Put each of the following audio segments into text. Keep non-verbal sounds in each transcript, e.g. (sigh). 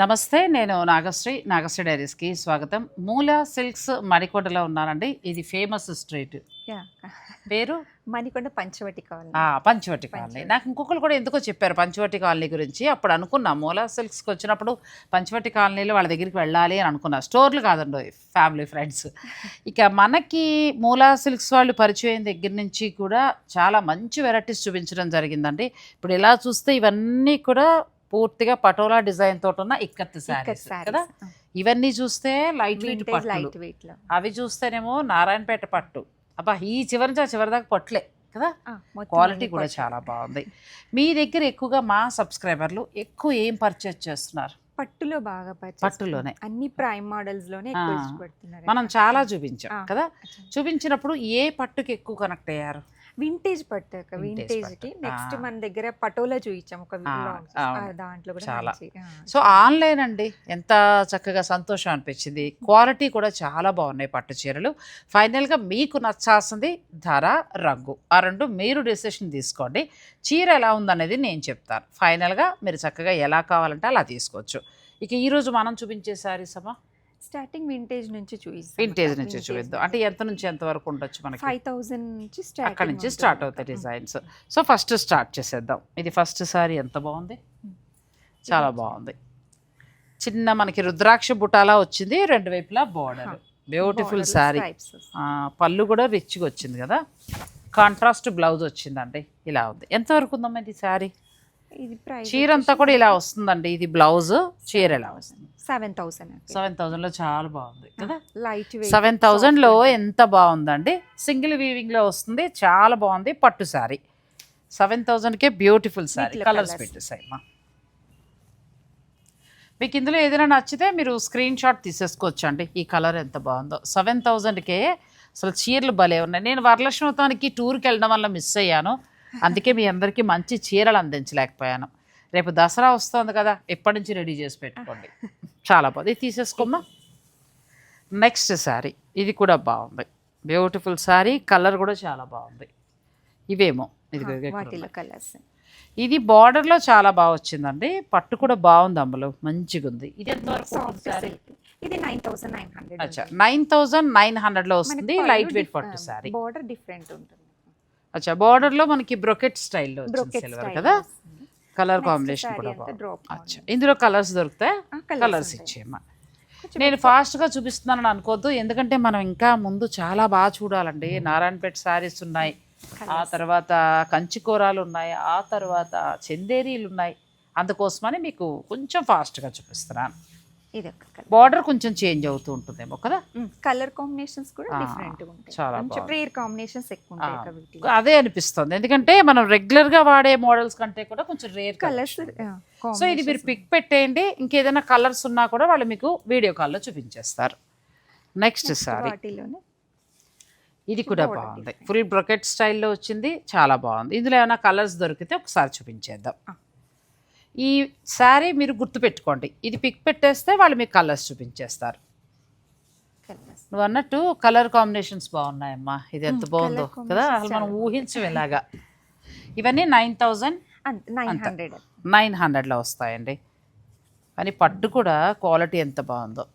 నమస్తే నేను నాగశ్రీ నాగశ్రీ డైరీస్కి స్వాగతం. మూల సిల్క్స్ మణికొండలో ఉన్నానండి. ఇది ఫేమస్ స్ట్రీట్. పేరు? మణికొండ పంచవటి కావాలి ఆ, పంచవటి కాలనీ. నాకు ఇంకొకరు కూడా ఎందుకో చెప్పారు పంచవటి కాలనీ గురించి. అప్పుడు అనుకున్నా మూల సిల్క్స్కి వచ్చినప్పుడు పంచవటి కాలనీలో వాళ్ళ దగ్గరికి వెళ్ళాలి అని అనుకున్నా. స్టోర్లు కాదండి ఫ్యామిలీ ఫ్రెండ్స్. ఇక మనకి మూలా సిల్క్స్ వాళ్ళు పరిచయం దగ్గర నుంచి కూడా చాలా మంచి వెరైటీస్ చూపించడం జరిగిందండి. ఇప్పుడు ఇలా చూస్తే ఇవన్నీ కూడా పూర్తిగా పటోలా డిజైన్ తోటి ఉన్న ఇక్కత్ శారీస్ కదా? ఇవన్నీ చూస్తే లైట్ వెయిట్ పట్టులు. లైట్ వెయిట్ అవి చూస్తేనేమో నారాయణపేట పట్టు. అబ్బా ఈ చివరి నుంచి ఆ చివరి దాకా పట్లే కదా? క్వాలిటీ కూడా. చాలా బాగుంది. మీ దగ్గర ఎక్కువగా మా సబ్స్క్రైబర్లు ఎక్కువ ఏం పర్చేస్ చేస్తున్నారు? పట్టులో బాగా పట్టులోనే. అన్ని ప్రైమ్ మోడల్స్లోనే మనం చాలా చూపించాం. కదా? చూపించినప్పుడు ఏ పట్టుకి ఎక్కువ కనెక్ట్ అయ్యారు? వింటేజ్ పట్టు అక్క Vintage వింటేజ్కి. నెక్స్ట్. మన దగ్గర పటోలా చూయించాం ఒక దాంట్లో కూడా చాలా. సో ఆన్లైన్ అండి. ఎంత చక్కగా సంతోషం అనిపించింది. క్వాలిటీ కూడా చాలా బాగున్నాయి పట్టు చీరలు. ఫైనల్గా మీకు నచ్చాల్సింది ధర రంగు. ఆ రెండు మీరు డెసిషన్ తీసుకోండి. చీర ఎలా ఉందనేది నేను చెప్తాను. ఫైనల్గా మీరు చక్కగా ఎలా కావాలంటే అలా తీసుకోవచ్చు. ఇక ఈరోజు మనం చూపించే శారీస్ అమ్మా? స్టార్టింగ్ వింటేజ్ నుంచి చూపిస్తాం వింటేజ్ నుంచి చూపిద్దాం అంటే ఎంత నుంచి ఎంత వరకు ఉండొచ్చు మనకి? ఫైవ్ థౌసండ్ నుంచి స్టార్ట్ అక్కడ నుంచి స్టార్ట్ అవుతాయి డిజైన్స్. సో ఫస్ట్ స్టార్ట్ చేసేద్దాం. ఇది ఫస్ట్ సారీ ఎంత బాగుంది? చాలా బాగుంది. చిన్న మనకి రుద్రాక్ష బుటాలా వచ్చింది రెండు వైపులా బార్డర్. బ్యూటిఫుల్ శారీ పళ్ళు కూడా రిచ్గా వచ్చింది కదా? కాంట్రాస్ట్ బ్లౌజ్ వచ్చిందండి. ఇలా ఉంది. ఎంత వరకు ఉందమ్మా ఇది శారీ చీర అంతా కూడా ఇలా వస్తుందండి. ఇది బ్లౌజ్ చీర ఇలా వస్తుంది? సెవెన్ థౌసండ్ సెవెన్ థౌజండ్లో చాలా బాగుంది కదా? లైట్ సెవెన్ థౌజండ్లో ఎంత బాగుందండి? సింగిల్ వీవింగ్లో వస్తుంది చాలా బాగుంది పట్టు శారీ. సెవెన్ థౌజండ్కే బ్యూటిఫుల్ వీటిలో కలర్స్ colours. పెట్టేసాయమ్మా మీకు ఇందులో ఏదైనా నచ్చితే మీరు స్క్రీన్ షాట్ తీసేసుకోవచ్చు అండి ఈ కలర్ ఎంత బాగుందో. సెవెన్ థౌజండ్కే అసలు చీరలు భలే ఉన్నాయి. నేను వరలక్ష్మి వ్రతానికి టూర్కి వెళ్ళడం వల్ల మిస్ అయ్యాను. అందుకే మీ అందరికీ మంచి చీరలు అందించలేకపోయాను. రేపు దసరా వస్తుంది కదా ఎప్పటి నుంచి రెడీ చేసి పెట్టుకోండి. చాలా బాగుంది. ఇది తీసేసుకోమ్మా. నెక్స్ట్ శారీ ఇది కూడా బాగుంది. బ్యూటిఫుల్ శారీ కలర్ కూడా చాలా బాగుంది. ఇవేమో. ఇది. కలర్స్ ఇది బార్డర్లో చాలా బాగా వచ్చిందండి. పట్టు కూడా బాగుంది అమ్మలో మంచిగా ఉంది. ఇది ఇది నైన్ థౌసండ్ నైన్ హండ్రెడ్ అచ్చా. నైన్ థౌజండ్ నైన్ హండ్రెడ్లో వస్తుంది. లైట్ వెయిట్ పట్టు శారీ బోర్డర్ డిఫరెంట్ ఉంటుంది. అచ్చా. బార్డర్లో మనకి బ్రొకెట్ స్టైల్లో సిల్వర్ కదా. కలర్ కాంబినేషన్ కూడా అచ్చా. ఇందులో కలర్స్ దొరుకుతాయి? కలర్స్ ఇచ్చేయమ్మా నేను ఫాస్ట్గా చూపిస్తున్నానని అనుకోవద్దు ఎందుకంటే మనం ఇంకా ముందు చాలా బాగా చూడాలండి. నారాయణపేట శారీస్ ఉన్నాయి. ఆ తర్వాత కంచికూరాలు ఉన్నాయి. ఆ తర్వాత చందేరీలు ఉన్నాయి. అందుకోసమని మీకు కొంచెం ఫాస్ట్గా చూపిస్తున్నాను. ఇది ఒక కలర్. బార్డర్ కొంచెం చేంజ్ అవుతూ ఉంటుందేమో కదా? కలర్ కాంబినేషన్స్ కూడా డిఫరెంట్ ఉంటాయి. చాలా. రేర్ కాంబినేషన్స్ ఎక్కువ ఉంటాయి అదే అనిపిస్తుంది. ఎందుకంటే మనం రెగ్యులర్గా వాడే మోడల్స్ కంటే కూడా కొంచెం రేర్ కలర్స్ సో ఇది మీరు పిక్ పెట్టేయండి. ఇంకేదైనా కలర్స్ ఉన్నా కూడా వాళ్ళు మీకు వీడియో కాల్లో చూపించేస్తారు. నెక్స్ట్ సారీ ఇది కూడా బాగుంది. ఫుల్ బ్రొకెట్ స్టైల్లో వచ్చింది. చాలా బాగుంది. ఇందులో ఏమైనా కలర్స్ దొరికితే ఒకసారి చూపించేద్దాం. ఈ శారీ మీరు గుర్తుపెట్టుకోండి. ఇది పిక్ పెట్టేస్తే వాళ్ళు మీకు కలర్స్ చూపించేస్తారు. నువ్వు అన్నట్టు కలర్ కాంబినేషన్స్ బాగున్నాయమ్మా. ఇది ఎంత బాగుందో కదా? అసలు మనం ఊహించం ఇలాగా. ఇవన్నీ nine thousand nine. Hundred nine హండ్రెడ్లో వస్తాయండి. కానీ పట్టు కూడా క్వాలిటీ ఎంత బాగుందో.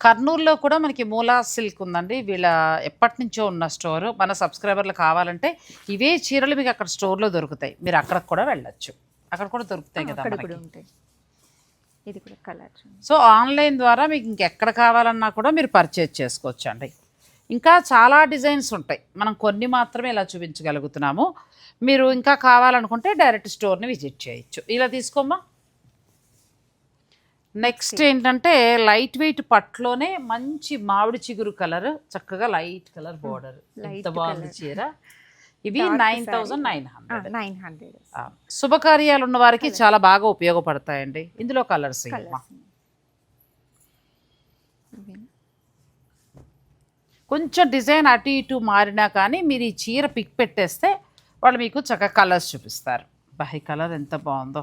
కర్నూలులో కూడా మనకి మూలా సిల్క్ ఉందండి. వీళ్ళ ఎప్పటి నుంచో ఉన్న స్టోర్ మన సబ్స్క్రైబర్లు కావాలంటే ఇవే చీరలు మీకు అక్కడ స్టోర్లో దొరుకుతాయి. మీరు అక్కడికి కూడా వెళ్ళొచ్చు. అక్కడ కూడా దొరుకుతాయి కదా అక్కడ మనకి. కూడా ఉంటాయి. ఇది కూడా కలర్. సో ఆన్లైన్ ద్వారా మీకు ఇంకెక్కడ కావాలన్నా కూడా మీరు పర్చేజ్ చేసుకోవచ్చు అండి ఇంకా చాలా డిజైన్స్ ఉంటాయి. మనం కొన్ని మాత్రమే ఇలా చూపించగలుగుతున్నాము. మీరు ఇంకా కావాలనుకుంటే డైరెక్ట్ స్టోర్ని విజిట్ చేయొచ్చు. ఇలా తీసుకోమ్మా. నెక్స్ట్ ఏంటంటే లైట్ వెయిట్ పట్టులోనే మంచి మామిడి చిగురు కలర్ చక్కగా లైట్ కలర్ బోర్డర్. ఎంత బాగుంది. చీర. ఇవి nine. Thousand nine hundred. Nine hundred. శుభకార్యాలు ఉన్న వారికి చాలా బాగా ఉపయోగపడతాయండి. ఇందులో కలర్స్ కొంచెం డిజైన్ అటు ఇటు మారినా కానీ మీరు ఈ చీర పిక్ పెట్టేస్తే వాళ్ళు మీకు చక్కగా కలర్స్ చూపిస్తారు. బా ఈ కలర్ ఎంత బాగుందో.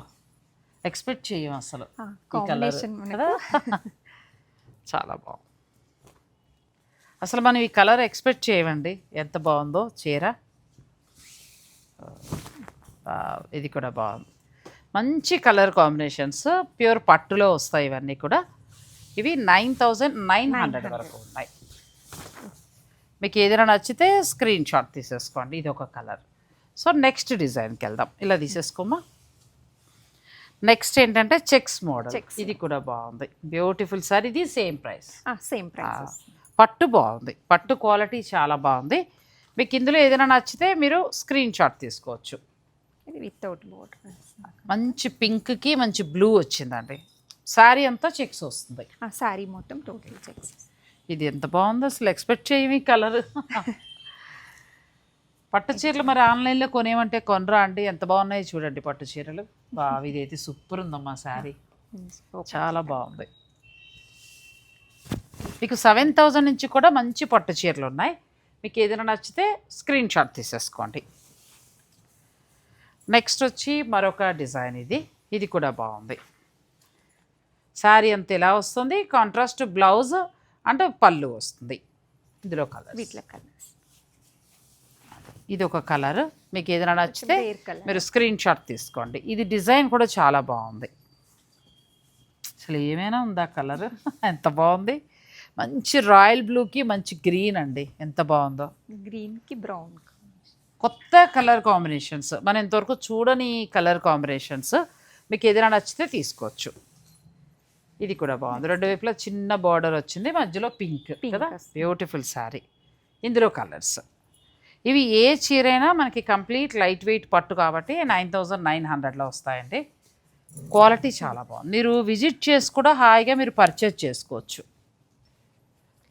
ఎక్స్పెక్ట్ చేయం అసలు ఈ కలర్ (laughs) చాలా బాగుంది. అసలు మనం ఈ కలర్ ఎక్స్పెక్ట్ చేయమండి. ఎంత బాగుందో చీర. ఇది కూడా బాగుంది మంచి కలర్ కాంబినేషన్స్ ప్యూర్ పట్టులో వస్తాయి ఇవన్నీ కూడా. ఇవి నైన్ థౌజండ్ నైన్ హండ్రెడ్ వరకు ఉన్నాయి. మీకు ఏదైనా నచ్చితే స్క్రీన్ షాట్ తీసేసుకోండి ఇది ఒక కలర్. సో నెక్స్ట్ డిజైన్కి వెళ్దాం. ఇలా తీసేసుకోమా? నెక్స్ట్ ఏంటంటే చెక్స్ మోడల్. ఇది కూడా బాగుంది. బ్యూటిఫుల్ సార్ ఇది సేమ్ ప్రైస్. సేమ్ ప్రైస్ పట్టు బాగుంది. పట్టు క్వాలిటీ చాలా బాగుంది. మీకు ఇందులో ఏదైనా నచ్చితే మీరు స్క్రీన్ షాట్ తీసుకోవచ్చు. ఇది వితౌట్ బోర్డర్ మంచి పింక్కి మంచి బ్లూ వచ్చిందండి. శారీ అంతా చెక్స్ వస్తుంది. సారీ మొత్తం టోటల్ చెక్స్ ఇది ఎంత బాగుందో అసలు ఎక్స్పెక్ట్ చేయమి కలర్ పట్టు చీరలు మరి ఆన్లైన్లో కొనేమంటే కొనరా అండి? ఎంత బాగున్నాయి చూడండి పట్టు చీరలు. బాగా ఇదైతే సూపర్ ఉందమ్మా శారీ చాలా బాగుంది. మీకు సెవెన్ థౌజండ్ నుంచి కూడా మంచి పట్టు చీరలు ఉన్నాయి. మీకు ఏదైనా నచ్చితే స్క్రీన్ షాట్ తీసేసుకోండి. నెక్స్ట్ వచ్చి మరొక డిజైన్ ఇది. ఇది కూడా బాగుంది. శారీ అంత ఎలా వస్తుంది? కాంట్రాస్ట్ బ్లౌజ్ అంటే పళ్ళు వస్తుంది. ఇందులో కలర్ వీటిలో కలర్స్ ఇది ఒక కలర్. మీకు ఏదైనా నచ్చితే మీరు స్క్రీన్ షాట్ తీసుకోండి. ఇది డిజైన్ కూడా చాలా బాగుంది. అసలు ఏమైనా ఉందా కలర్? ఎంత బాగుంది? మంచి రాయల్ బ్లూకి మంచి గ్రీన్ అండి. ఎంత బాగుందో. గ్రీన్కి బ్రౌన్ కొత్త కలర్ కాంబినేషన్స్. మనం ఇంతవరకు చూడని కలర్ కాంబినేషన్స్ మీకు ఏదైనా నచ్చితే తీసుకోవచ్చు. ఇది కూడా బాగుంది. రెండు వైపులా చిన్న బార్డర్ వచ్చింది. మధ్యలో పింక్ కదా. బ్యూటిఫుల్ శారీ ఇందులో కలర్స్. ఇవి ఏ చీరైనా మనకి కంప్లీట్ లైట్ వెయిట్ పట్టు కాబట్టి నైన్ థౌజండ్ నైన్ హండ్రెడ్లో వస్తాయండి. క్వాలిటీ చాలా బాగుంది. మీరు విజిట్ చేసి కూడా హాయిగా మీరు పర్చేజ్ చేసుకోవచ్చు.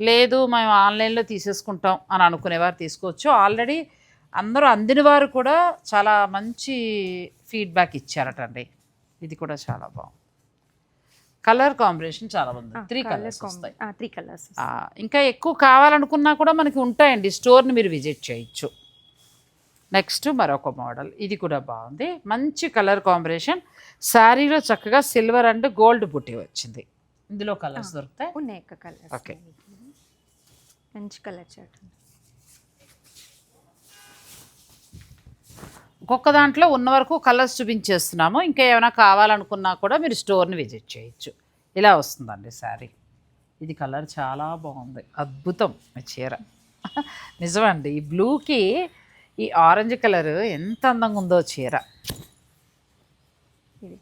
లేదు మేము ఆన్లైన్లో తీసేసుకుంటాం అని అనుకునేవారు తీసుకోవచ్చు. ఆల్రెడీ అందరూ అందిన వారు కూడా చాలా మంచి ఫీడ్బ్యాక్ ఇచ్చారటండి. ఇది కూడా చాలా బాగుంది. కలర్ కాంబినేషన్ చాలా బాగుంది. త్రీ కలర్స్ వస్తాయి. త్రీ కలర్స్ ఇంకా ఎక్కువ కావాలనుకున్నా కూడా మనకి ఉంటాయండి. స్టోర్ని మీరు విజిట్ చేయొచ్చు. నెక్స్ట్ మరొక మోడల్. ఇది కూడా బాగుంది. మంచి కలర్ కాంబినేషన్. శారీలో చక్కగా సిల్వర్ అండ్ గోల్డ్ బుట్టి వచ్చింది. ఇందులో కలర్స్ దొరుకుతాయి. ఉన్నాయి ఒక కలర్స్. Okay. మంచి కలర్ చాట్ ఒక్కొక్క దాంట్లో ఉన్న వరకు కలర్స్ చూపించేస్తున్నాము. ఇంకా ఏమైనా కావాలనుకున్నా కూడా మీరు స్టోర్ని విజిట్ చేయొచ్చు. ఇలా వస్తుందండి శారీ ఇది కలర్ చాలా బాగుంది. అద్భుతం ఈ చీర. (laughs) నిజమండి ఈ బ్లూకి ఈ ఆరెంజ్ కలర్ ఎంత అందంగా ఉందో చీర.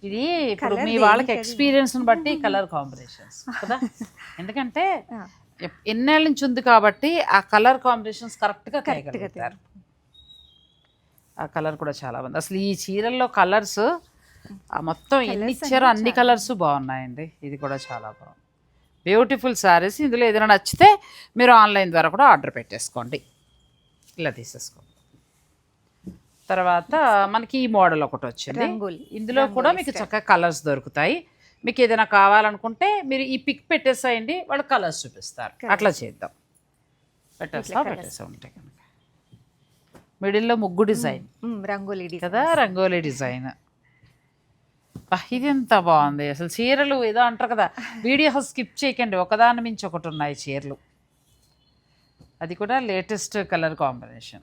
ఇది ఇప్పుడు మీ వాళ్ళకి? ఎక్స్పీరియన్స్ని బట్టి కలర్ కాంబినేషన్స్ కదా? (laughs) ఎందుకంటే ఎన్నేళ్ళ నుంచి ఉంది కాబట్టి ఆ కలర్ కాంబినేషన్స్ కరెక్ట్గా కరెక్ట్గా ఆ కలర్ కూడా చాలా బాగుంది. అసలు ఈ చీరల్లో కలర్స్ ఆ మొత్తం ఎన్ని ఇచ్చారో అన్నీ కలర్స్ బాగున్నాయండి. ఇది కూడా చాలా బాగుంది. బ్యూటిఫుల్ శారీస్ ఇందులో ఏదైనా నచ్చితే మీరు ఆన్లైన్ ద్వారా కూడా ఆర్డర్ పెట్టేసుకోండి. ఇలా తీసేసుకోండి. తర్వాత మనకి ఈ మోడల్ ఒకటి వచ్చింది. ఇందులో కూడా మీకు చక్కగా కలర్స్ దొరుకుతాయి. మీకు ఏదైనా కావాలనుకుంటే మీరు ఈ పిక్ పెట్టేసేయండి వాళ్ళు కలర్స్ చూపిస్తారు. అట్లా చేద్దాం. పెట్టేస్తా పెట్టేసా ఉంటాయి కనుక. మిడిల్లో ముగ్గు డిజైన్. రంగోలీ. కదా? రంగోలీ డిజైన్. ఇది ఎంత బాగుంది. అసలు చీరలు ఏదో అంటారు కదా వీడియో స్కిప్ చేయకండి. ఒకదాని మించి ఒకటి ఉన్నాయి చీరలు. అది కూడా లేటెస్ట్ కలర్ కాంబినేషన్.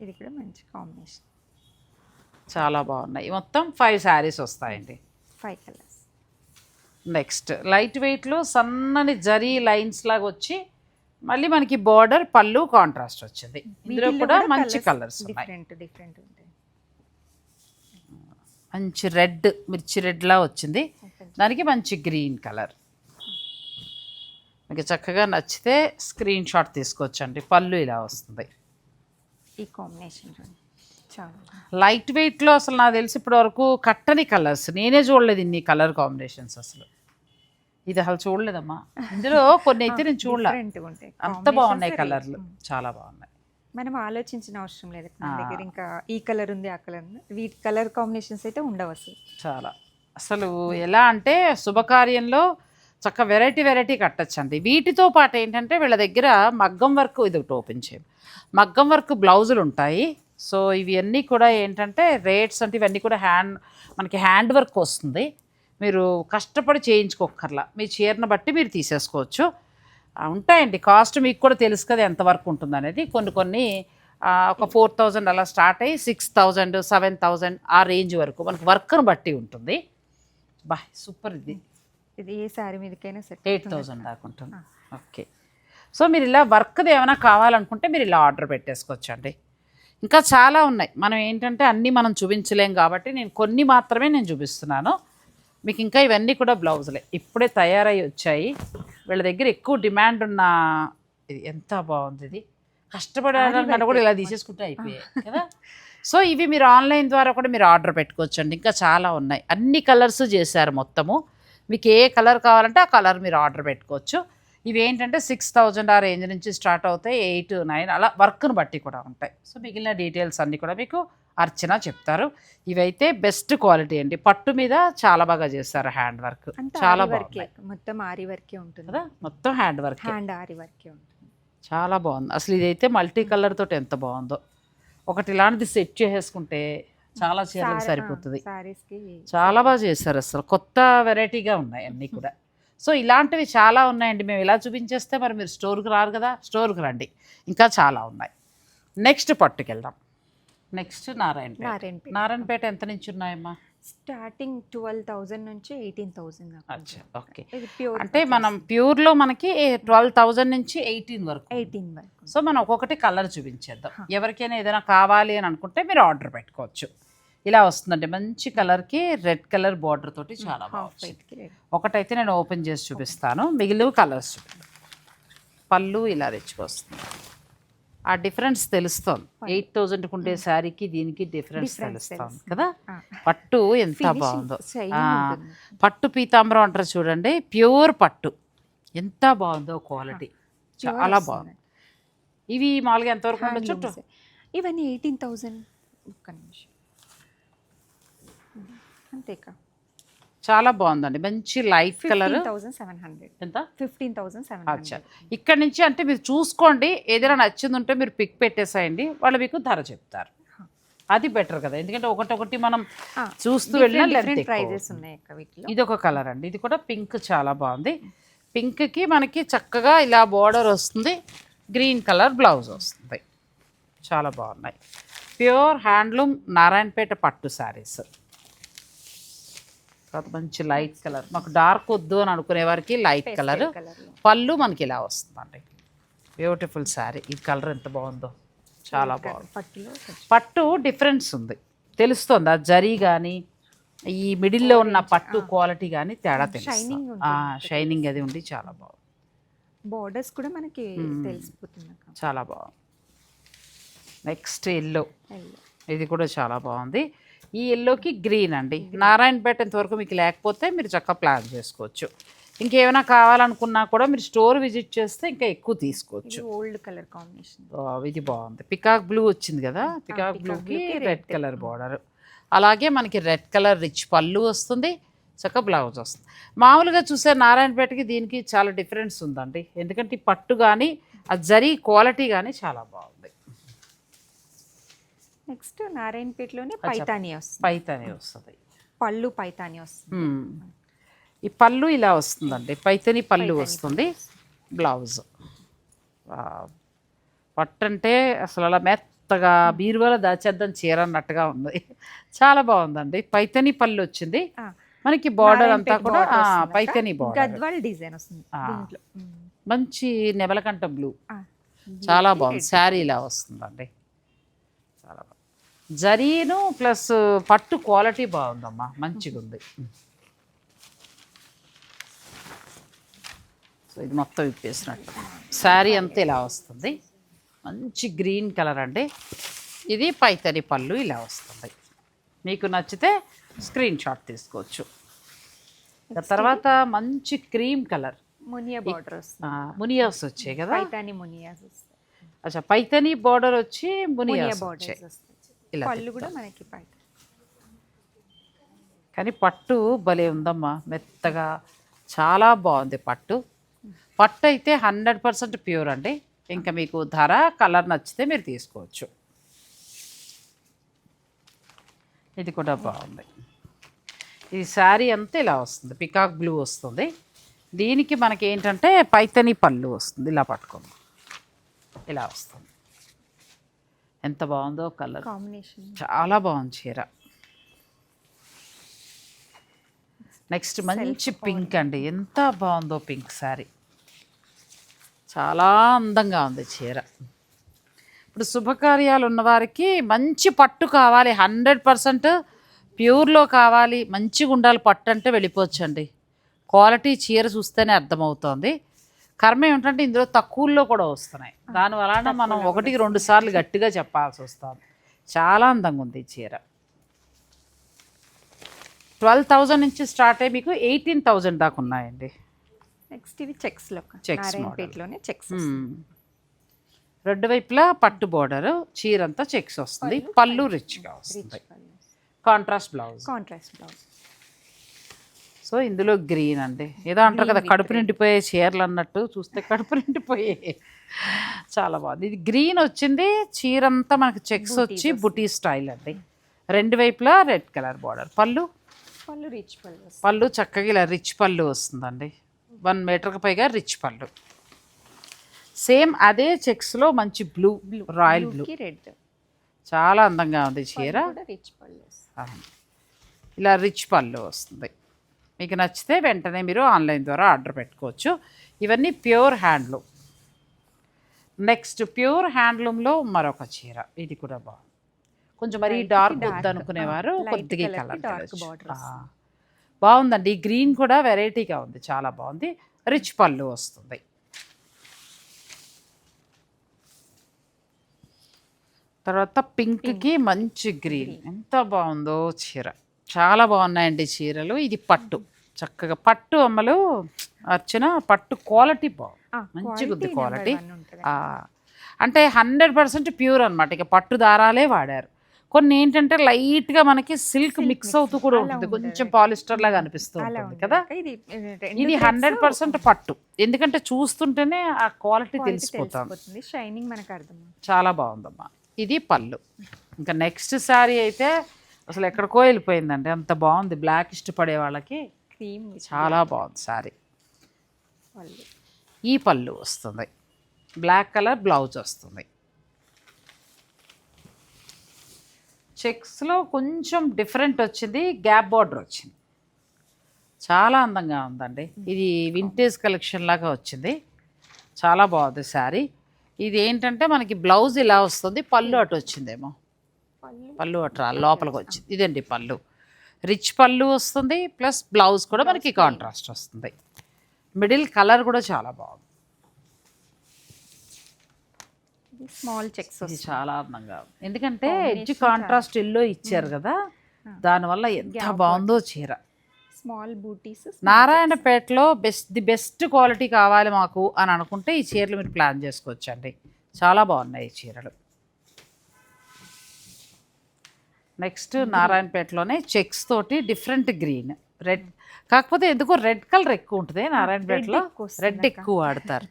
ఇది కూడా మంచి కాంబినేషన్. చాలా బాగున్నాయి. మొత్తం ఫైవ్ శారీస్ వస్తాయండి. Five colours next. లైట్ వెయిట్లో సన్నని జరీ లైన్స్ లాగా వచ్చి మళ్ళీ మనకి బార్డర్ పళ్ళు కాంట్రాస్ట్ వచ్చింది. ఇందులో కూడా మంచి కలర్స్ డిఫరెంట్ డిఫరెంట్ మంచి రెడ్ మిర్చి రెడ్లా వచ్చింది. దానికి మంచి గ్రీన్ కలర్. మీకు చక్కగా నచ్చితే స్క్రీన్ షాట్ తీసుకోవచ్చండి. పళ్ళు ఇలా వస్తుంది. ఈ కాంబినేషన్. లైట్ వెయిట్లో అసలు నాకు తెలిసి ఇప్పటి వరకు కట్టని కలర్స్. నేనే చూడలేదు ఇన్ని కలర్ కాంబినేషన్స్ అసలు. ఇది అసలు చూడలేదమ్మా. ఇందులో కొన్ని అయితే నేను చూడలే. Different గా ఉంటాయి. అంత బాగున్నాయి. కలర్లు చాలా బాగున్నాయి. మనం ఆలోచించిన అవసరం లేదు. మన దగ్గర ఇంకా ఈ కలర్ ఉంది ఆ కలర్ ఉంది. వీటి కలర్ కాంబినేషన్స్ అయితే ఉండవు అసలు. చాలా. అసలు ఎలా అంటే శుభకార్యంలో చక్క వెరైటీ వెరైటీ కట్టచ్చండి. వీటితో పాటు ఏంటంటే వీళ్ళ దగ్గర మగ్గం వర్క్ ఇది ఒకటి ఓపెన్ చేయం. మగ్గం వర్క్ బ్లౌజులు ఉంటాయి. సో ఇవి అన్నీ కూడా ఏంటంటే రేట్స్ అంటే ఇవన్నీ కూడా హ్యాండ్ మనకి హ్యాండ్ వర్క్ వస్తుంది. మీరు కష్టపడి చేయించుకోకర్లా మీ చీరను బట్టి మీరు తీసేసుకోవచ్చు. ఉంటాయండి. కాస్ట్ మీకు కూడా తెలుసు కదా ఎంత వరకు ఉంటుంది అనేది కొన్ని కొన్ని ఒక ఫోర్ థౌజండ్ అలా స్టార్ట్ అయ్యి సిక్స్ థౌజండ్ సెవెన్ థౌజండ్ ఆ రేంజ్ వరకు మనకు వర్క్ను బట్టి ఉంటుంది. బా సూపర్ ఇది. ఇది ఏ శారీ మీదకైనా సెట్ ఎయిట్ థౌజండ్ దాకా ఉంటుంది. ఓకే. సో మీరు ఇలా వర్క్ది ఏమైనా కావాలనుకుంటే మీరు ఇలా ఆర్డర్ పెట్టేసుకోవచ్చు అండి ఇంకా చాలా ఉన్నాయి. మనం ఏంటంటే అన్నీ మనం చూపించలేం కాబట్టి నేను కొన్ని మాత్రమే నేను చూపిస్తున్నాను. మీకు ఇంకా ఇవన్నీ కూడా బ్లౌజులే. ఇప్పుడే తయారై వచ్చాయి. వీళ్ళ దగ్గర ఎక్కువ డిమాండ్ ఉన్న ఇది ఎంత బాగుంది ఇది? కష్టపడడం కూడా ఇలా తీసేసుకుంటే అయిపోయాయి కదా? సో ఇవి మీరు ఆన్లైన్ ద్వారా కూడా మీరు ఆర్డర్ పెట్టుకోవచ్చు అండి ఇంకా చాలా ఉన్నాయి. అన్ని కలర్స్ చేశారు మొత్తము. మీకు ఏ కలర్ కావాలంటే ఆ కలర్ మీరు ఆర్డర్ పెట్టుకోవచ్చు. ఇవి ఏంటంటే సిక్స్ థౌజండ్ ఆ రేంజ్ నుంచి స్టార్ట్ అవుతాయి. ఎయిట్ నైన్ అలా వర్క్ను బట్టి కూడా ఉంటాయి. సో మిగిలిన డీటెయిల్స్ అన్నీ కూడా మీకు అర్చన చెప్తారు. ఇవైతే బెస్ట్ క్వాలిటీ అండి. పట్టు మీద చాలా బాగా చేస్తారు హ్యాండ్ వర్క్. చాలా బాగుంది మొత్తం ఆరి వర్కే ఉంటుంది. కదా? మొత్తం హ్యాండ్ వర్క్. హ్యాండ్ ఆరి వర్కే ఉంటుంది. చాలా బాగుంది. అసలు ఇదైతే మల్టీ కలర్ తోటి ఎంత బాగుందో. ఒకటి ఇలాంటిది సెట్ చేసేసుకుంటే చాలా చీరలకు సరిపోతుంది. చాలా బాగా చేశారు అసలు. కొత్త వెరైటీగా ఉన్నాయి అన్నీ కూడా. సో ఇలాంటివి చాలా ఉన్నాయండి. మేము ఇలా చూపించేస్తే మరి మీరు స్టోర్కి రారు కదా? స్టోర్కి రండి. ఇంకా చాలా ఉన్నాయి. నెక్స్ట్ పట్టుకెళ్దాం. నెక్స్ట్ నారాయణపేట. నారాయణపేట. నారాయణపేట ఎంత నుంచి ఉన్నాయమ్మా? స్టార్టింగ్ ట్వెల్వ్ థౌజండ్ నుంచి ఎయిటీన్ అచ్చా ఓకే. ప్యూర్ అంటే మనం ప్యూర్లో మనకి ట్వెల్వ్ థౌజండ్ నుంచి ఎయిటీన్ వరకు ఎయిటీన్ వరకు సో మనం ఒక్కొక్కటి కలర్ చూపించేద్దాం. ఎవరికైనా ఏదైనా కావాలి అని అనుకుంటే మీరు ఆర్డర్ పెట్టుకోవచ్చు. ఇలా వస్తుందండి మంచి కలర్కి రెడ్ కలర్ బార్డర్ తోటి చాలా బాగుంది red. ఒకటైతే నేను ఓపెన్ చేసి చూపిస్తాను మిగిలిన కలర్స్ పళ్ళు ఇలా తెచ్చుకొస్తుంది. ఆ డిఫరెన్స్ తెలుస్తుంది ఎయిట్ థౌజండ్కి ఉండే శారీకి దీనికి డిఫరెన్స్ తెలుస్తుంది. కదా. పట్టు ఎంత బాగుందో. పట్టు పీతాంబరం అంటారు చూడండి. ప్యూర్ పట్టు. ఎంత బాగుందో క్వాలిటీ. చాలా. బాగుంది. ఇవి మామూలుగా ఎంతవరకు ఉండొచ్చు. ఇవన్నీ ఎయిటీన్ థౌసండ్ ఒక్క నిమిషం. అంతేకా? చాలా బాగుందండి. మంచి లైట్ కలర్. ఎంత? ఫిఫ్టీన్ అచ్చా. ఇక్కడ నుంచి అంటే మీరు చూసుకోండి. ఏదైనా నచ్చింది ఉంటే మీరు పిక్ పెట్టేసేయండి. వాళ్ళు మీకు ధర చెప్తారు. అది బెటర్ కదా. ఎందుకంటే ఒకటొకటి మనం చూస్తూ వెళ్ళినా ప్రైజెస్ ఉన్నాయి ఇది ఒక కలర్ అండి. ఇది కూడా పింక్ చాలా బాగుంది. పింక్కి మనకి చక్కగా ఇలా బార్డర్ వస్తుంది. గ్రీన్ కలర్ బ్లౌజ్ వస్తుంది. చాలా బాగున్నాయి. ప్యూర్ హ్యాండ్లూమ్ నారాయణపేట పట్టు శారీస్. తర్వాత మంచి లైట్ కలర్ మాకు డార్క్ వద్దు అని అనుకునే వారికి లైట్ కలర్ పళ్ళు మనకి ఇలా వస్తుందండి. బ్యూటిఫుల్ శారీ ఈ కలర్ ఎంత బాగుందో. చాలా బాగుంది. పట్టు డిఫరెన్స్ ఉంది. తెలుస్తుంది. ఆ జరీ కానీ ఈ మిడిల్లో ఉన్న పట్టు క్వాలిటీ కానీ తేడా తెలుస్తుంది. షైనింగ్ అది ఉండి చాలా బాగుంది. బోర్డర్స్ కూడా మనకి తెలిసిపోతుంది చాలా బాగుంది. Next yellow. ఇది కూడా చాలా బాగుంది. ఈ ఎల్లోకి గ్రీన్ అండి. నారాయణపేట ఇంతవరకు మీకు లేకపోతే మీరు చక్కగా ప్లాన్ చేసుకోవచ్చు. ఇంకేమైనా కావాలనుకున్నా కూడా మీరు స్టోర్ విజిట్ చేస్తే ఇంకా ఎక్కువ తీసుకోవచ్చు. ఇది ఓల్డ్ కలర్ కాంబినేషన్ ఇది బాగుంది. పికాక్ బ్లూ వచ్చింది కదా? పికాక్ బ్లూకి రెడ్ కలర్ బార్డర్ అలాగే మనకి రెడ్ కలర్ రిచ్ పళ్ళు వస్తుంది. చక్క బ్లౌజ్ వస్తుంది. మామూలుగా చూసే నారాయణపేటకి దీనికి చాలా డిఫరెన్స్ ఉందండి. ఎందుకంటే ఈ పట్టు కానీ ఆ జరీ క్వాలిటీ కానీ చాలా బాగుంది. నెక్స్ట్ నారాయణపేటలోనే పైతాని వస్తుంది. పైతని వస్తుంది. పళ్ళు పైతాని వస్తుంది. ఈ పళ్ళు ఇలా వస్తుందండి. పైతని పళ్ళు వస్తుంది. బ్లౌజ్. వావ్. పట్టు అంటే అసలు అలా మెత్తగా బీరువాల దాచేద్దాం చీర అన్నట్టుగా ఉంది. చాలా బాగుందండి. పైతని పళ్ళు వచ్చింది. మనకి బార్డర్ అంతా కూడా. పైతని బార్డర్ డిజైన్ వస్తుంది మ్మ్. మంచి నెమలకంట బ్లూ చాలా బాగుంది. శారీ ఇలా వస్తుందండి. జరీను ప్లస్ పట్టు క్వాలిటీ బాగుందమ్మా మంచిగా ఉంది సో ఇది మొత్తం ఇప్పేసినట్టు శారీ అంతా ఇలా వస్తుంది. మంచి గ్రీన్ కలర్ అండి. ఇది పైతని పళ్ళు ఇలా వస్తుంది. మీకు నచ్చితే స్క్రీన్ షాట్ తీసుకోవచ్చు. తర్వాత మంచి క్రీమ్ కలర్. మునియా బార్డర్ మునియాస్ వచ్చాయి కదా? పైతాని మునియాస్ అచ్చా పైతని బార్డర్ వచ్చి మునియా మునియాస్ వచ్చాయి. ఇలా పళ్ళు కూడా మనకి కానీ పట్టు భలే ఉందమ్మా మెత్తగా. చాలా బాగుంది పట్టు. పట్టు అయితే హండ్రెడ్ పర్సెంట్ ప్యూర్ అండి. ఇంకా మీకు ధర కలర్ నచ్చితే మీరు తీసుకోవచ్చు. ఇది కూడా బాగుంది. ఈ శారీ అంతా ఇలా వస్తుంది పికాక్ బ్లూ వస్తుంది. దీనికి మనకి ఏంటంటే పైతని పళ్ళు వస్తుంది ఇలా పట్టుకుందాం ఇలా వస్తుంది. ఎంత బాగుందో కలర్. కాంబినేషన్. చాలా బాగుంది చీర. నెక్స్ట్ మంచి పింక్ అండి. ఎంత బాగుందో పింక్ శారీ చాలా అందంగా ఉంది చీర. ఇప్పుడు శుభకార్యాలు ఉన్నవారికి మంచి పట్టు కావాలి. హండ్రెడ్ పర్సెంట్ ప్యూర్లో కావాలి. మంచిగా ఉండాలి పట్టు అంటే వెళ్ళిపోవచ్చండి. క్వాలిటీ చీర చూస్తేనే అర్థమవుతోంది. కర్మ ఏమిటంటే ఇందులో తక్కువల్లో కూడా వస్తున్నాయి. దాని వలన మనం ఒకటికి రెండు సార్లు గట్టిగా చెప్పాల్సి వస్తుంది. చాలా అందంగా ఉంది చీర. ట్వెల్వ్ థౌజండ్ నుంచి స్టార్ట్ అయ్యి మీకు ఎయిటీన్ థౌజండ్ దాకా ఉన్నాయండి. నెక్స్ట్ ఇవి చెక్స్లో Checks నారాయణపేటలోనే చెక్స్. రెండు వైపులా పట్టు బోర్డర్ చీర అంతా చెక్స్ వస్తుంది. పళ్ళు రిచ్గా వస్తుంది. Contrast blouse contrast blouse so ఇందులో గ్రీన్ అండి. ఏదో అంటారు కదా కడుపు నిండిపోయే చీరలు అన్నట్టు చూస్తే కడుపు నిండిపోయే. చాలా బాగుంది. ఇది గ్రీన్ వచ్చింది చీర అంతా మనకి చెక్స్ వచ్చి బుటీ స్టైల్ అండి. రెండు వైపులా రెడ్ కలర్ బార్డర్. పళ్ళు? పళ్ళు రిచ్ పళ్ళు పళ్ళు చక్కగా ఇలా రిచ్ పళ్ళు వస్తుందండి. వన్ మీటర్కి పైగా రిచ్ పళ్ళు. సేమ్ అదే చెక్స్లో మంచి బ్లూ రాయల్ బ్లూ. రెడ్ చాలా అందంగా ఉంది చీర. రిచ్ పళ్ళు. ఇలా రిచ్ పళ్ళు వస్తుంది. మీకు నచ్చితే వెంటనే మీరు ఆన్లైన్ ద్వారా ఆర్డర్ పెట్టుకోవచ్చు. ఇవన్నీ ప్యూర్ హ్యాండ్లూమ్. నెక్స్ట్ ప్యూర్ హ్యాండ్లూమ్లో మరొక చీర. ఇది కూడా బాగుంది కొంచెం మరీ డార్క్ వద్దు అనుకునేవారు కొద్దిగా కలర్ బాగుందండి. ఈ గ్రీన్ కూడా వెరైటీగా ఉంది చాలా బాగుంది. రిచ్ పళ్ళు వస్తుంది. తర్వాత పింక్కి మంచి గ్రీన్. ఎంత బాగుందో చీర. చాలా బాగున్నాయండి చీరలు. ఇది పట్టు. చక్కగా పట్టు అమ్మలు అర్చన పట్టు క్వాలిటీ బాగుంది. మంచిగా ఉంది క్వాలిటీ అంటే హండ్రెడ్ పర్సెంట్ ప్యూర్ అనమాట ఇక పట్టు దారాలే వాడారు. కొన్ని ఏంటంటే లైట్గా మనకి సిల్క్ మిక్స్ అవుతూ కూడా ఉంటుంది. కొంచెం పాలిస్టర్ లాగా అనిపిస్తూ ఉంటుంది కదా? ఇది హండ్రెడ్ పర్సెంట్ పట్టు. ఎందుకంటే చూస్తుంటేనే ఆ క్వాలిటీ తెలిసిపోతుంది తెలిసిపోతుంది. షైనింగ్ మనకు అర్థం చాలా బాగుందమ్మా. ఇది పళ్ళు. ఇంకా నెక్స్ట్ శారీ అయితే అసలు ఎక్కడికో వెళ్ళిపోయిందండి. అంత బాగుంది. బ్లాక్ ఇష్టపడే వాళ్ళకి క్రీమ్ చాలా బాగుంది శారీ. పళ్ళు. ఈ పళ్ళు వస్తుంది. బ్లాక్ కలర్ బ్లౌజ్ వస్తుంది. చెక్స్లో కొంచెం డిఫరెంట్ వచ్చింది. గ్యాప్ బార్డర్ వచ్చింది. చాలా అందంగా ఉందండి. ఇది వింటేజ్ కలెక్షన్ లాగా వచ్చింది. చాలా బాగుంది శారీ. ఇది ఏంటంటే మనకి బ్లౌజ్ ఇలా వస్తుంది. పళ్ళు అటు వచ్చిందేమో. పళ్ళు. పళ్ళు అటు రా లోపలికి వచ్చింది ఇదండి పళ్ళు? రిచ్ పళ్ళు వస్తుంది ప్లస్ బ్లౌజ్ కూడా మనకి కాంట్రాస్ట్ వస్తుంది. మిడిల్ కలర్ కూడా చాలా బాగుంది. స్మాల్ చెక్స్ చాలా అందంగా ఉంది. ఎందుకంటే ఎడ్జ్ కాంట్రాస్ట్ ఎల్లో ఇచ్చారు కదా దానివల్ల ఎంత బాగుందో చీర. స్మాల్ బూటీస్ నారాయణపేటలో బెస్ట్ ది బెస్ట్ క్వాలిటీ కావాలి మాకు అని అనుకుంటే ఈ చీరలు మీరు ప్లాన్ చేసుకోవచ్చండి. చాలా బాగున్నాయి ఈ చీరలు. నెక్స్ట్ నారాయణపేటలోనే చెక్స్ తోటి డిఫరెంట్ గ్రీన్. రెడ్ కాకపోతే ఎందుకో రెడ్ కలర్ ఎక్కువ ఉంటుంది నారాయణపేటలో. రెడ్ ఎక్కువ వాడతారు.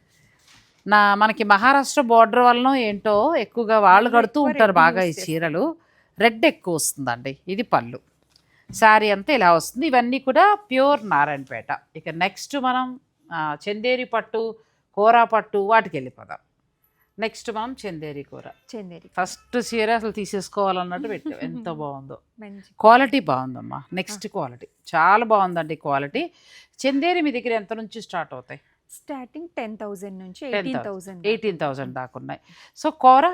నా మనకి మహారాష్ట్ర బార్డర్ వలన ఏంటో ఎక్కువగా వాళ్ళు కడుతూ ఉంటారు బాగా ఈ చీరలు. రెడ్ ఎక్కువ వస్తుందండి ఇది పళ్ళు. శారీ అంతా ఇలా వస్తుంది. ఇవన్నీ కూడా ప్యూర్ నారాయణపేట. ఇక నెక్స్ట్ మనం చందేరి పట్టు కోరా పట్టు వాటికి వెళ్ళిపోదాం. నెక్స్ట్ మనం చందేరి కూర. చందేరి ఫస్ట్ చీర అసలు తీసేసుకోవాలన్నట్టు పెట్టాం. ఎంత (laughs) బాగుందో. క్వాలిటీ బాగుందమ్మా. Next quality. చాలా బాగుందండి క్వాలిటీ. చందేరి మీ దగ్గర ఎంత నుంచి స్టార్ట్ అవుతాయి? స్టార్టింగ్ టెన్ థౌసండ్ నుంచి ten eighteen thousand eighteen thousand దాకా ఉన్నాయి. సో కూర?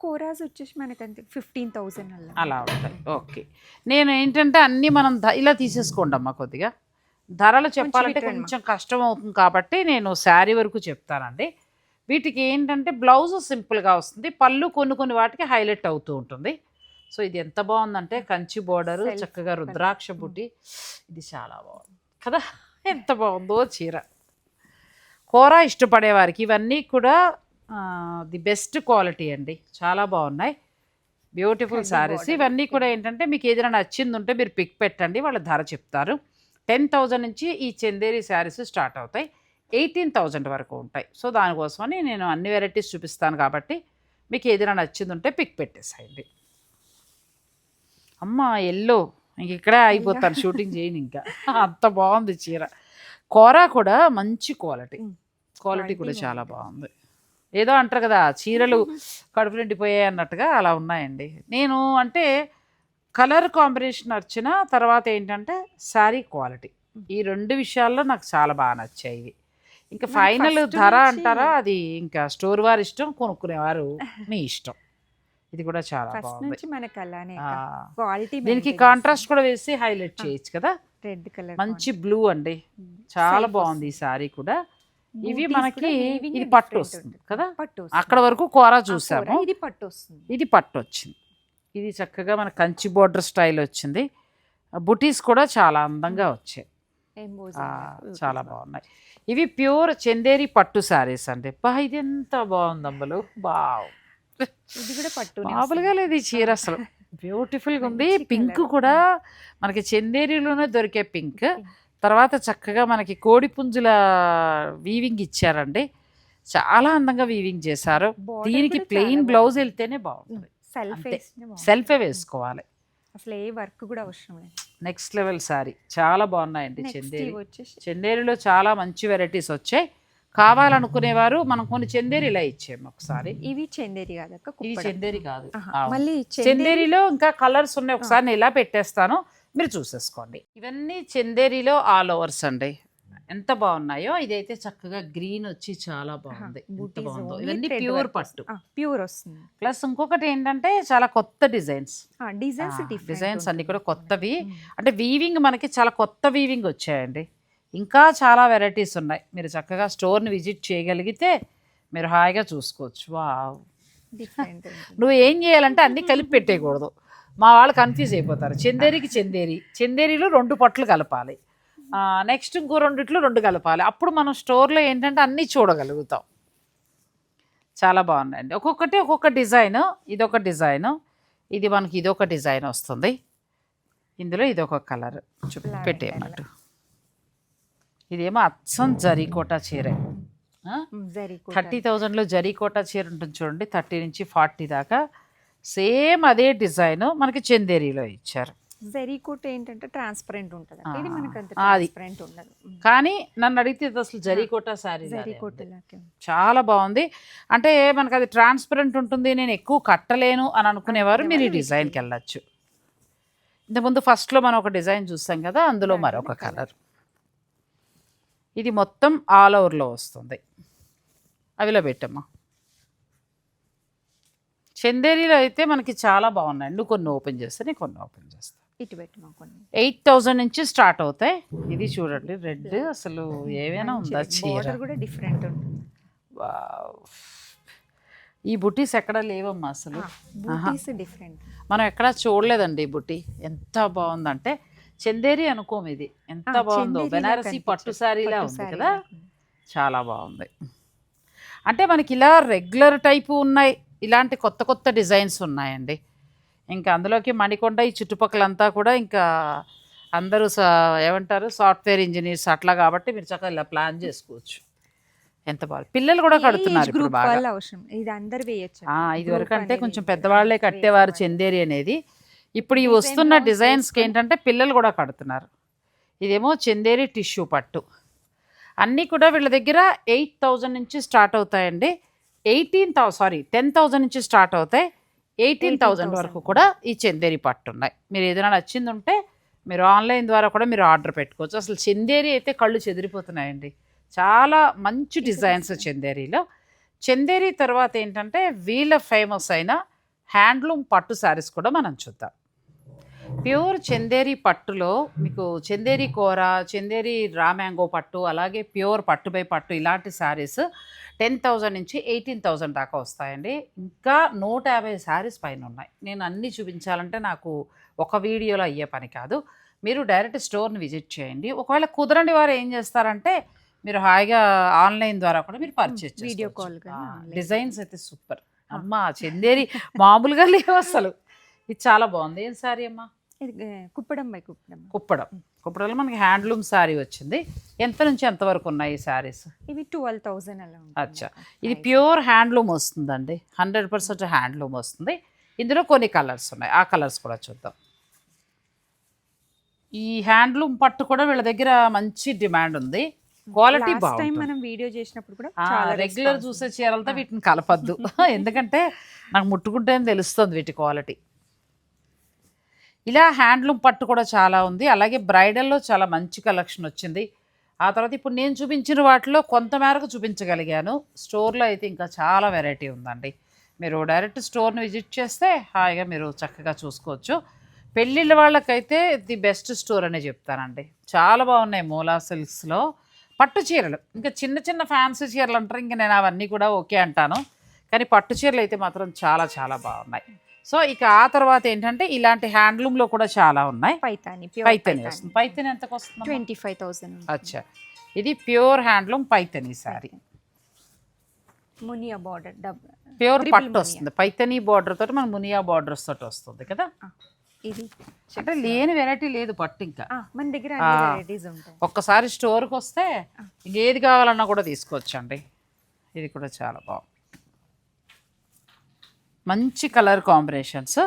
కోరాస్ వచ్చేసి మనకి అంతే ఫిఫ్టీన్ థౌసండ్ అలా అలా ఉంటాయి ఓకే. నేను ఏంటంటే అన్నీ మనం ఇలా తీసేసుకోండి అమ్మా కొద్దిగా. ధరలు చెప్పాలంటే కొంచెం కష్టం అవుతుంది కాబట్టి నేను శారీ వరకు చెప్తానండి. వీటికి ఏంటంటే బ్లౌజ్ సింపుల్గా వస్తుంది. పళ్ళు కొన్ని కొన్ని వాటికి హైలైట్ అవుతూ ఉంటుంది. సో ఇది ఎంత బాగుందంటే కంచి బోర్డర్ చక్కగా రుద్రాక్ష బుట్టి. ఇది చాలా బాగుంది. కదా? ఎంత బాగుందో చీర. కూర ఇష్టపడే వారికి ఇవన్నీ కూడా ది బెస్ట్ క్వాలిటీ అండి. చాలా బాగున్నాయి. బ్యూటిఫుల్ శారీస్ ఇవన్నీ కూడా ఏంటంటే మీకు ఏదైనా నచ్చింది ఉంటే మీరు పిక్ పెట్టండి. వాళ్ళ ధర చెప్తారు. టెన్ థౌజండ్ నుంచి ఈ చందేరి శారీస్ స్టార్ట్ అవుతాయి. ఎయిటీన్ థౌజండ్ వరకు ఉంటాయి. సో దానికోసమని నేను అన్ని వెరైటీస్ చూపిస్తాను కాబట్టి మీకు ఏదైనా నచ్చింది ఉంటే పిక్ పెట్టేసేయండి. అమ్మ ఎల్లో. ఇంక ఇక్కడే అయిపోతాను షూటింగ్ చేయను ఇంకా. అంత బాగుంది చీర. కూర కూడా మంచి క్వాలిటీ. క్వాలిటీ కూడా చాలా బాగుంది. ఏదో అంటారు కదా చీరలు (laughs) కడుపు నిండిపోయాయి అన్నట్టుగా అలా ఉన్నాయండి. నేను అంటే కలర్ కాంబినేషన్ నచ్చిన తర్వాత ఏంటంటే శారీ క్వాలిటీ. ఈ రెండు విషయాల్లో నాకు చాలా బాగా నచ్చాయి ఇవి. ఇంకా ఫైనల్ ధర అంటారా? అది ఇంకా స్టోర్ వారి ఇష్టం కొనుక్కునేవారు (laughs) మీ ఇష్టం. ఇది కూడా చాలా బాగుంది. నుంచి మనకు అలానే ఆ, క్వాలిటీ దీనికి కాంట్రాస్ట్ కూడా వేసి హైలైట్ చేయొచ్చు కదా? రెడ్ కలర్ మంచి బ్లూ అండి. చాలా బాగుంది ఈ సారీ కూడా. ఇవి మనకి ఇది పట్టు వస్తుంది కదా? పట్టు అక్కడ వరకు కూర చూసాము. ఇది పట్టు వస్తుంది. ఇది పట్టు వచ్చింది. ఇది చక్కగా మన కంచి బోర్డర్ స్టైల్ వచ్చింది. బుటీస్ కూడా చాలా అందంగా వచ్చాయి. ఆ, లాగా. చాలా బాగున్నాయి. ఇవి ప్యూర్ చందేరి పట్టు సారీస్ అండి. బా ఇది ఎంత బాగుంది అమ్మలు. బావ్ ఇది కూడా పట్టు మామూలుగా లేదు ఈ చీర అసలు. బ్యూటిఫుల్గా ఉంది. పింక్. కూడా మనకి చందేరిలోనే దొరికే పింక్ తర్వాత చక్కగా మనకి కోడి పుంజుల వీవింగ్ ఇచ్చారండి. చాలా అందంగా వీవింగ్ చేశారు. దీనికి ప్లెయిన్ బ్లౌజ్ వెళ్తేనే బాగుంటుంది. సెల్ఫే వేసుకోవాలి. అసలు ఏ వర్క్ కూడా అవసరం లేదు. నెక్స్ట్ లెవెల్ సారీ చాలా బాగున్నాయండి చందేరి ఇవి చందేరిలో చాలా మంచి వెరైటీస్ వచ్చాయి. కావాలనుకునేవారు మనం కొన్ని చందేరి ఇలా ఇచ్చాము ఒకసారి. ఇవి చందేరి ఇది కుప్పడం. చందేరి కాదు. మళ్ళీ చందేరి చందేరిలో ఇంకా కలర్స్ ఉన్నాయి. ఒకసారి నేను ఇలా పెట్టేస్తాను. మీరు చూసేసుకోండి. ఇవన్నీ చందేరిలో ఆల్ ఓవర్స్ అండి. ఎంత బాగున్నాయో ఇదైతే చక్కగా గ్రీన్ వచ్చి చాలా బాగుంది. ఎంత బాగుందో. ఇవన్నీ ప్యూర్ పట్టు. ప్యూర్ వస్తుంది. ప్లస్ ఇంకొకటి ఏంటంటే చాలా కొత్త డిజైన్స్. డిజైన్స్ డిజైన్స్ అన్ని కూడా కొత్తవి. అంటే వీవింగ్ మనకి చాలా కొత్త వీవింగ్ వచ్చాయండి. ఇంకా చాలా వెరైటీస్ ఉన్నాయి. మీరు చక్కగా స్టోర్ని విజిట్ చేయగలిగితే మీరు హాయిగా చూసుకోవచ్చు. వావ్. డిఫరెంట్ (laughs) నువ్వు ఏం చేయాలంటే అన్నీ కలిపి పెట్టేయకూడదు. మా వాళ్ళు కన్ఫ్యూజ్ అయిపోతారు. చందేరికి చందేరి. చందేరిలో రెండు పట్లు కలపాలి. నెక్స్ట్ ఇంకో రెండిట్లో రెండు కలపాలి. అప్పుడు మనం స్టోర్లో ఏంటంటే అన్నీ చూడగలుగుతాం. చాలా బాగున్నాయండి. ఒక్కొక్కటి ఒక్కొక్క డిజైన్ ఇదొక డిజైన్ ఇది మనకి ఇదొక డిజైన్ వస్తుంది. ఇందులో ఇదొక కలర్. Lavender పెట్టేయన్నట్టు ఇదేమో అచ్చం జరీకోట చీర. జరీ థర్టీ థౌజండ్లో జరీకోట చీర ఉంటుంది చూడండి. థర్టీ నుంచి ఫార్టీ దాకా. సేమ్ అదే డిజైన్ మనకి చందేరిలో ఇచ్చారు. జరీ కోట్ ఏంటంటే ట్రాన్స్పరెంట్ ఉంటుంది. ఆ, ఇది మనకు అంత అది. ట్రాన్స్పరెంట్ ఉండదు. కానీ నన్ను అడిగితే అసలు జరీకోట శారీ జరీ కోట్ ఇలాగే చాలా బాగుంది. అంటే మనకి అది ట్రాన్స్పరెంట్ ఉంటుంది నేను ఎక్కువ కట్టలేను అని అనుకునేవారు మీరు ఈ డిజైన్కి వెళ్ళచ్చు. ఇంతకుముందు ఫస్ట్లో మనం ఒక డిజైన్ చూస్తాం కదా అందులో మరొక. కలర్ ఇది మొత్తం ఆల్ ఓవర్లో వస్తుంది. అవిలో పెట్టమ్మా. చందేరిలో అయితే మనకి చాలా బాగున్నాయి. నువ్వు కొన్ని ఓపెన్ చేస్తే నేను కొన్ని ఓపెన్ చేస్తాను ఇటు పెట్టి మాకు కొన్ని ఎయిట్ థౌజండ్ నుంచి స్టార్ట్ అవుతాయి. ఇది చూడండి రెడ్ అసలు ఏమైనా ఉందా చీర? కూడా డిఫరెంట్ ఉంటుంది. ఈ బుటీస్ ఎక్కడ లేవమ్మా అసలు? డిఫరెంట్. మనం ఎక్కడా చూడలేదండి ఈ బుటీ. ఎంత బాగుందంటే చందేరి అనుకోము ఇది. ఎంత బాగుందో? బెనారసి. పట్టు శారీలా ఉంది కదా. చాలా బాగుంది. అంటే మనకి ఇలా రెగ్యులర్ టైపు ఉన్నాయి. ఇలాంటి కొత్త కొత్త డిజైన్స్ ఉన్నాయండి. ఇంకా అందులోకి మణికొండ ఈ చుట్టుపక్కలంతా కూడా ఇంకా అందరూ సా- ఏమంటారు సాఫ్ట్వేర్ ఇంజనీర్స్ అట్లా కాబట్టి మీరు చక్కగా ఇలా ప్లాన్ చేసుకోవచ్చు. ఎంత బాగా పిల్లలు కూడా కడుతున్నారు ఇప్పుడు బాగా. అవసరం. ఇది అందరు వేయచ్చు. ఇది వరకు అంటే కొంచెం పెద్దవాళ్ళే కట్టేవారు చందేరి అనేది. ఇప్పుడు ఈ వస్తున్న డిజైన్స్కి ఏంటంటే పిల్లలు కూడా కడుతున్నారు. ఇదేమో చందేరి టిష్యూ పట్టు. అన్నీ కూడా వీళ్ళ దగ్గర ఎయిట్ థౌజండ్ నుంచి స్టార్ట్ అవుతాయండి. Eighteen thou sorry ten thousand నుంచి స్టార్ట్ అవుతాయి. ఎయిటీన్ థౌజండ్ 18,000 వరకు కూడా ఈ చందేరి పట్టు ఉన్నాయి మీరు ఏదైనా నచ్చింది ఉంటే మీరు ఆన్లైన్ ద్వారా కూడా మీరు ఆర్డర్ పెట్టుకోవచ్చు. అసలు చందేరి అయితే కళ్ళు చెదిరిపోతున్నాయండి. చాలా మంచి డిజైన్స్ చందేరిలో. చందేరి తర్వాత ఏంటంటే వీళ్ళ ఫేమస్ అయిన హ్యాండ్లూమ్ పట్టు శారీస్ కూడా మనం చూద్దాం. ప్యూర్ చందేరి పట్టులో మీకు చందేరి కూర చందేరి రామ్యాంగో పట్టు అలాగే ప్యూర్ పట్టుపై పట్టు ఇలాంటి శారీస్ టెన్ థౌజండ్ నుంచి ఎయిటీన్ థౌజండ్ దాకా వస్తాయండి. ఇంకా నూట యాభై శారీస్ పైన ఉన్నాయి. నేను అన్నీ చూపించాలంటే నాకు ఒక వీడియోలో అయ్యే పని కాదు. మీరు డైరెక్ట్ స్టోర్ని విజిట్ చేయండి. ఒకవేళ కుదరని వారు ఏం చేస్తారంటే మీరు హాయిగా ఆన్లైన్ ద్వారా కూడా మీరు పర్చేస్ కానీ online. డిజైన్స్ అయితే సూపర్. అమ్మ చందేరి మామూలుగా లేవు అసలు. ఇది చాలా బాగుంది. ఏం సారీ అమ్మా? ఇది కుప్పడం బై కుప్పడం. కుప్పడం. కుప్పడంలో మనకి హ్యాండ్లూమ్ శారీ వచ్చింది. ఎంత నుంచి ఎంత వరకు ఉన్నాయి ఈ శారీస్? ఇవి ట్వెల్వ్ థౌసండ్ అలా అచ్చా. ఇది. ప్యూర్ హ్యాండ్లూమ్ వస్తుందండి. హండ్రెడ్ పర్సెంట్ హ్యాండ్లూమ్ వస్తుంది. ఇందులో కొన్ని కలర్స్ ఉన్నాయి. ఆ కలర్స్ కూడా చూద్దాం. ఈ హ్యాండ్లూమ్ పట్టు కూడా వీళ్ళ దగ్గర మంచి డిమాండ్ ఉంది. క్వాలిటీ టైం మనం వీడియో చేసినప్పుడు కూడా రెగ్యులర్ చూసే చీరలతో వీటిని కలపద్దు. (laughs) ఎందుకంటే నాకు ముట్టుకుంటేనే తెలుస్తుంది వీటి క్వాలిటీ. ఇలా హ్యాండ్లూమ్ పట్టు కూడా చాలా ఉంది. అలాగే బ్రైడల్లో చాలా మంచి కలెక్షన్ వచ్చింది. ఆ తర్వాత ఇప్పుడు నేను చూపించిన వాటిలో కొంత మేరకు చూపించగలిగాను. స్టోర్లో అయితే ఇంకా చాలా వెరైటీ ఉందండి. మీరు డైరెక్ట్ స్టోర్ని విజిట్ చేస్తే హాయిగా మీరు చక్కగా చూసుకోవచ్చు. పెళ్ళిళ్ళ వాళ్ళకైతే ది బెస్ట్ స్టోర్ అనే చెప్తానండి. చాలా బాగున్నాయి మూలా సిల్క్స్లో. పట్టు చీరలు. ఇంకా చిన్న చిన్న ఫ్యాన్సీ చీరలు అంటారు. ఇంకా నేను అవన్నీ కూడా ఓకే అంటాను. కానీ పట్టు చీరలు అయితే మాత్రం చాలా చాలా బాగున్నాయి. సో ఇక ఆ తర్వాత ఏంటంటే ఇలాంటి హ్యాండ్లూమ్లో కూడా చాలా ఉన్నాయి. పైతాని పైతని వస్తుంది. పైతని ఎంతకు వస్తుంది ట్వంటీ ఫైవ్ థౌసండ్. అచ్చా. ఇది pure handloom Paithani sari. Muniya border pure పట్టు. వస్తుంది. పైతని బార్డర్ తోటి మన మునియా బార్డర్స్ తోటి వస్తుంది కదా? ఇది అంటే లేని వెరైటీ లేదు పట్టు ఇంకా. మన దగ్గర ఒక్కసారి స్టోర్కి వస్తే ఏది కావాలన్నా కూడా తీసుకోవచ్చండి. ఇది కూడా చాలా బాగుంది. మంచి కలర్ కాంబినేషన్స్.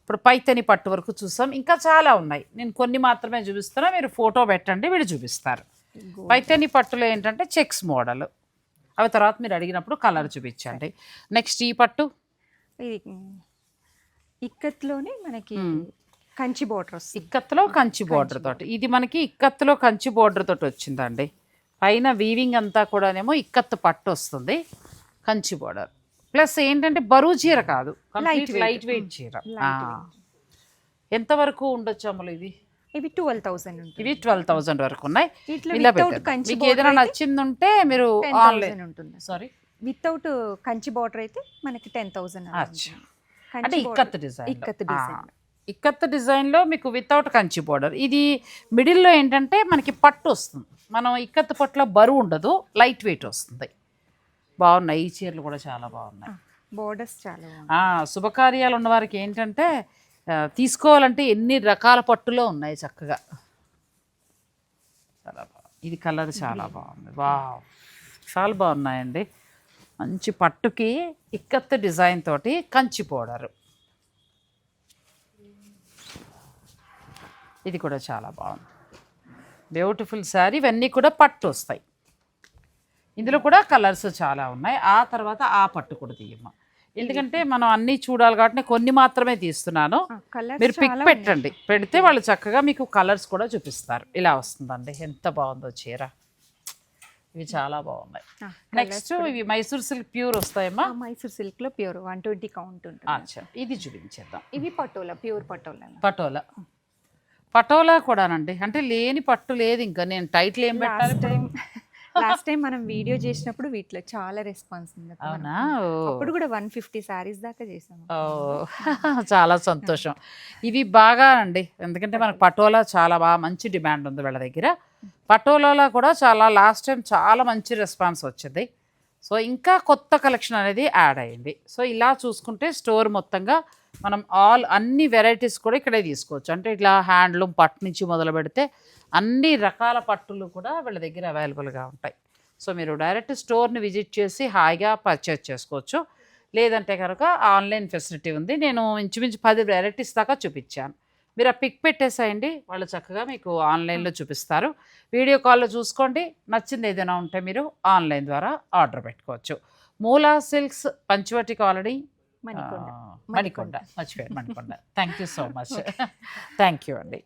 ఇప్పుడు పైతని పట్టు వరకు చూసాం. ఇంకా చాలా ఉన్నాయి. నేను కొన్ని మాత్రమే చూపిస్తున్నా. మీరు ఫోటో పెట్టండి వీడు చూపిస్తారు. పైతని పట్టులో ఏంటంటే చెక్స్ మోడల్. అవి తర్వాత మీరు అడిగినప్పుడు కలర్ చూపించండి. నెక్స్ట్ ఈ పట్టు. ఇక్కత్లోనే మనకి కంచి బార్డర్ వస్తుంది. ఇక్కత్తులో కంచి బోర్డర్. తోటి. ఇది మనకి ఇక్కత్తులో కంచి బోర్డర్ తోటి వచ్చిందండి. పైన వీవింగ్ అంతా కూడానేమో ఇక్కత్తు పట్టు వస్తుంది. కంచి బోర్డర్. ప్లస్ ఏంటంటే బరువు చీర కాదు. Weight. లైట్ వెయిట్ చీర. ఎంతవరకు ఉండొచ్చు అమ్మలు ఇది? ఇవి ట్వెల్వ్ థౌసండ్ ఇవి ట్వెల్వ్ థౌసండ్ వరకు ఉన్నాయి. మీకు ఏదైనా నచ్చింది ఉంటే మీరు ఆన్లైన్ ఉంటుంది. సారీ వితౌట్ కంచి బార్డర్ అయితే మనకి టెన్ థౌసండ్. అంటే ఇక్కత్ డిజైన్ ఇక్కత్ డిజైన్ ఇక్కత్ డిజైన్లో మీకు వితౌట్ కంచి బోర్డర్ ఇది మిడిల్లో ఏంటంటే మనకి పట్టు వస్తుంది. మనం ఇక్కత్ పట్టులో బరువు ఉండదు లైట్ వెయిట్ వస్తుంది. బాగున్నాయి. ఈ చీరలు కూడా చాలా బాగున్నాయి. బార్డర్స్ చాలా శుభకార్యాలు ఉన్న వారికి ఏంటంటే తీసుకోవాలంటే ఎన్ని రకాల పట్టులో ఉన్నాయి చక్కగా. చాలా బాగుంది ఇది కలర్ చాలా బాగుంది. వా చాలా బాగున్నాయండి. మంచి పట్టుకి ఇక్కత్ డిజైన్ తోటి కంచి పౌడరు ఇది కూడా చాలా బాగుంది. బ్యూటిఫుల్ శారీ ఇవన్నీ కూడా పట్టు వస్తాయి. ఇందులో కూడా కలర్స్ చాలా ఉన్నాయి. ఆ తర్వాత ఆ పట్టు కూడా తీయమ్మ. ఎందుకంటే మనం అన్నీ చూడాలి కాబట్టి నేను కొన్ని మాత్రమే తీస్తున్నాను. మీరు పిక్ పెట్టండి. పెడితే వాళ్ళు చక్కగా మీకు కలర్స్ కూడా చూపిస్తారు. ఇలా వస్తుందండి. ఎంత బాగుందో చీర. ఇవి చాలా బాగున్నాయి. నెక్స్ట్ ఇవి మైసూర్ సిల్క్ ప్యూర్ వస్తాయమ్మా? మైసూర్ సిల్క్లో ప్యూర్ వన్ ట్వంటీ కౌంట్ ఉంటుంది. ఇది చూపించేద్దాం. ఇవి పటోలా ప్యూర్ పటోలా. పటోలా. పటోలా కూడానండి. అంటే లేని పట్టు లేదు ఇంకా. నేను టైటిల్ ఏం పెట్టాలి లాస్ట్ టైం మనం వీడియో చేసినప్పుడు వీటిలో చాలా రెస్పాన్స్ ఉంది అవునా. అప్పుడు కూడా వన్ ఫిఫ్టీ సారీస్ దాకా చేసాము. ఓ. (laughs) చాలా సంతోషం. ఇవి బాగా అండి. ఎందుకంటే మనకు పటోలా చాలా బాగా మంచి డిమాండ్ ఉంది వీళ్ళ దగ్గర. పటోలాలో కూడా చాలా లాస్ట్ టైం చాలా మంచి రెస్పాన్స్ వచ్చింది. సో ఇంకా కొత్త కలెక్షన్ అనేది యాడ్ అయ్యింది సో ఇలా చూసుకుంటే స్టోర్ మొత్తంగా మనం ఆల్ అన్ని వెరైటీస్ కూడా ఇక్కడే తీసుకోవచ్చు. అంటే ఇట్లా హ్యాండ్లూమ్ పట్టు నుంచి మొదలు పెడితే అన్ని రకాల పట్టులు కూడా వీళ్ళ దగ్గర అవైలబుల్గా ఉంటాయి. సో మీరు డైరెక్ట్ స్టోర్ని విజిట్ చేసి హాయిగా పర్చేస్ చేసుకోవచ్చు. లేదంటే కనుక ఆన్లైన్ ఫెసిలిటీ ఉంది. నేను ఇంచుమించు పది వెరైటీస్ దాకా చూపించాను. మీరు ఆ పిక్ పెట్టేసేయండి. వాళ్ళు చక్కగా మీకు ఆన్లైన్లో చూపిస్తారు. వీడియో కాల్లో చూసుకోండి. నచ్చింది ఏదైనా ఉంటే మీరు ఆన్లైన్ ద్వారా ఆర్డర్ పెట్టుకోవచ్చు. మూలా సిల్క్స్ పంచవటి కాలనీ మణికొండ. మర్చిపోయాను Manikonda. Thank you so much thank you అండి.